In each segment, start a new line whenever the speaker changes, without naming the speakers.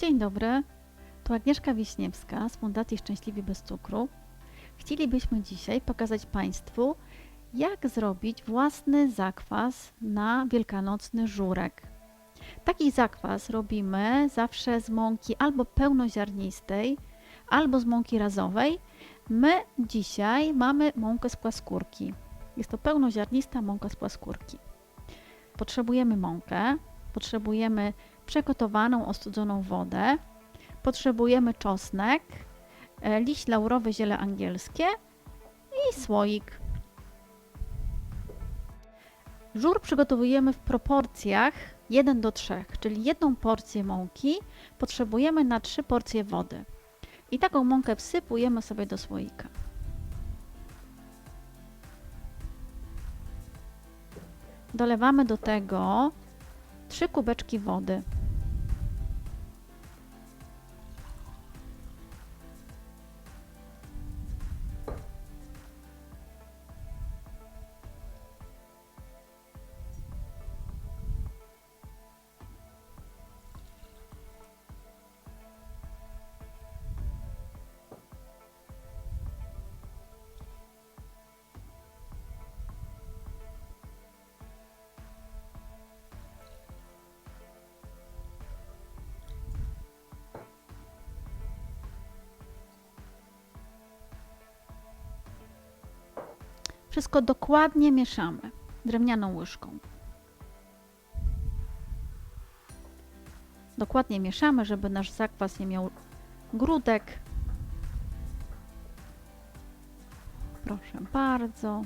Dzień dobry, tu Agnieszka Wiśniewska z Fundacji Szczęśliwi Bez Cukru. Chcielibyśmy dzisiaj pokazać Państwu, jak zrobić własny zakwas na wielkanocny żurek. Taki zakwas robimy zawsze z mąki albo pełnoziarnistej, albo z mąki razowej. My dzisiaj mamy mąkę z płaskórki. Jest to pełnoziarnista mąka z płaskórki. Potrzebujemy mąkę, potrzebujemy przegotowaną, ostudzoną wodę, potrzebujemy czosnek, e, liść laurowy, ziele angielskie i słoik. Żur przygotowujemy w proporcjach 1 do 3, czyli jedną porcję mąki potrzebujemy na 3 porcje wody. I taką mąkę wsypujemy sobie do słoika. Dolewamy do tego 3 kubeczki wody. Wszystko dokładnie mieszamy drewnianą łyżką. Dokładnie mieszamy, żeby nasz zakwas nie miał grudek. Proszę bardzo.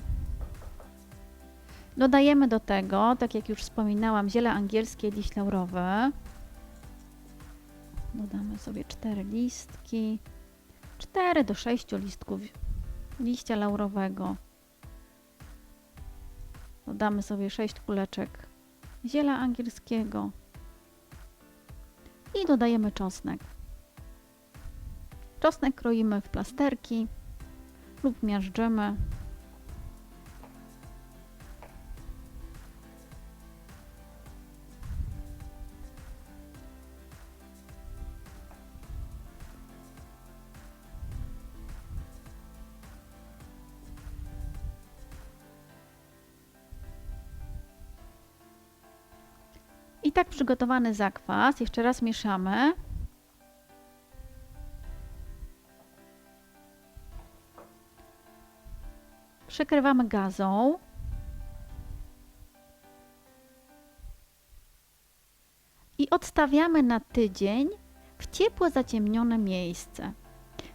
Dodajemy do tego, tak jak już wspominałam, ziele angielskie, liść laurowy. Dodamy sobie 4 listki, 4 do 6 listków liścia laurowego. Dodamy sobie 6 kuleczek ziela angielskiego i dodajemy czosnek. Czosnek kroimy w plasterki lub miażdżymy. Tak przygotowany zakwas, jeszcze raz mieszamy. Przekrywamy gazą. I odstawiamy na tydzień w ciepło zaciemnione miejsce.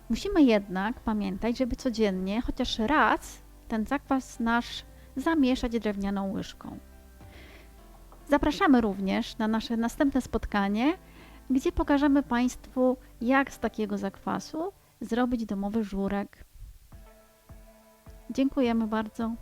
Musimy jednak pamiętać, żeby codziennie chociaż raz ten zakwas nasz zamieszać drewnianą łyżką. Zapraszamy również na nasze następne spotkanie, gdzie pokażemy Państwu, jak z takiego zakwasu zrobić domowy żurek. Dziękujemy bardzo.